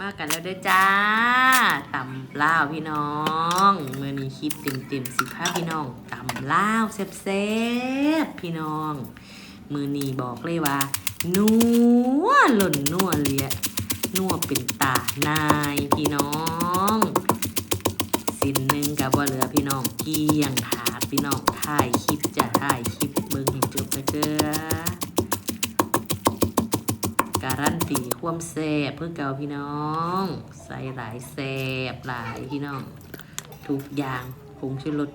มากันแล้วเด้อจ้าตำลาวพี่น้องเมื่อนี้คลิปเต็มๆสิพาพี่น้องตำลาวแซ่บๆพี่น้องมือนี้บอกเลยว่า นัวหล่นนัวเลียนัวเป็นตานายพี่น้องสินหนึ่งกับว่าเหลือพี่น้องเกลี้ยงถาดพี่น้องถ่ายคลิปจะถ่ายคลิปเบิ่งให้จบนะเจ้อ การันตีความแซ่บเพื่อเก่าพี่น้อง ใส่หลายแซ่บหลายพี่น้อง ทุกอย่างผงชูรส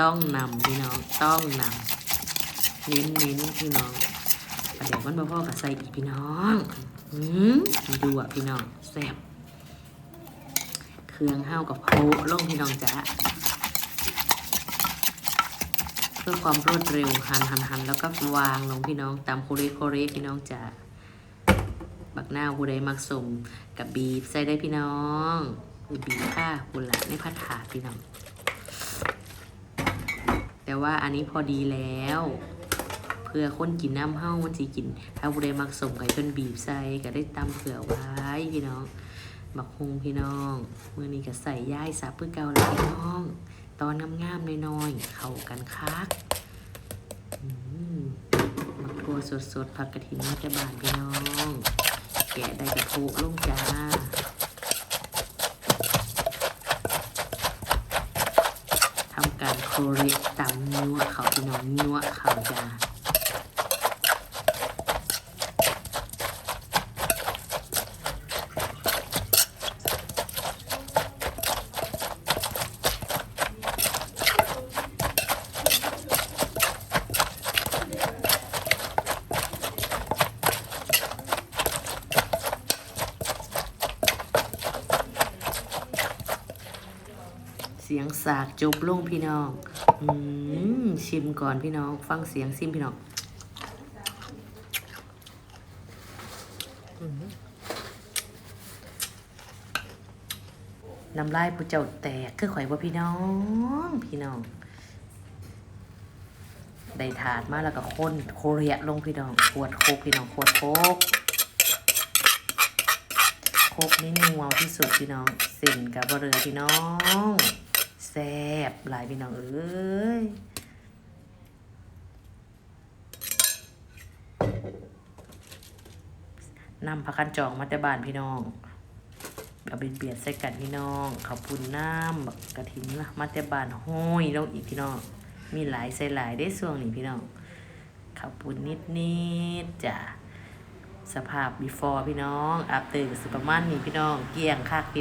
ต้องนำพี่น้องต้องนำเน้นเน้นพี่น้องประเดี๋ยวมันพ่อกับใส่อีกพี่น้องอืมดูอะพี่น้องแซ่บเครื่องห้าวกับโพะลงพี่น้องจ้าเพื่อความรวดเร็วหันหันหันแล้วก็วางลงพี่น้องตามโคเรโคเรพี่น้องจ้า บักหน้าวผู้ใดมักสมกับบีบใส่ได้พี่น้องมือบีบผ้าคุณละในพัดถาพี่น้อง แต่ว่าอันนี้พอดีแล้ว เพื่อคนกินน้ำเฮ้ามันสิกิน ถ้าผู้ใดมักสมไก่เพิ่นบีบใส่ก็ได้ตำเผื่อไว้พี่น้องบักฮงพี่น้องเมื่อนี้ก็ใส่ย่ายสับเพื่อเกาเลยพี่น้อง ตอนงามๆน้อยๆเข้ากันคักมักทัวสดๆผักกระถิ่นมาจะบานพี่น้อง แกะได้กระโปะลงจ้าทำการโคเรตตำนัวเขาพี่น้องนัวเขาจ้า เสียงสากจบลงพี่น้อง อืมชิมก่อนพี่น้อง ฟังเสียงซิมพี่น้องน้ำลายผู้เจ้าแตกคือข่อยว่าพี่น้อง พี่น้อง ได้ถาดมาแล้วก็คนโคเรียลงพี่น้องขวดโคกพี่น้องขวดโคกโคกนี่นัวที่สุดพี่น้องเส้นกับบะเรือพี่น้อง ซ่บหลายพี่น้องเอ้ยนำผักกันจองมาแต่บ้านพี่น้องเอาเป็นเบียดใส่กันพี่น้องขอบคุณน้ำบักระถินละมาแต่บ้านห้อยลงอีกพี่น้อง มีหลายใส่หลายได้ส่วงนี้พี่น้องขอบคุณนิดนิดๆจ้ะสภาพ before พี่น้อง after ก็สิประมาณนี้พี่น้อง เกลี้ยงคัก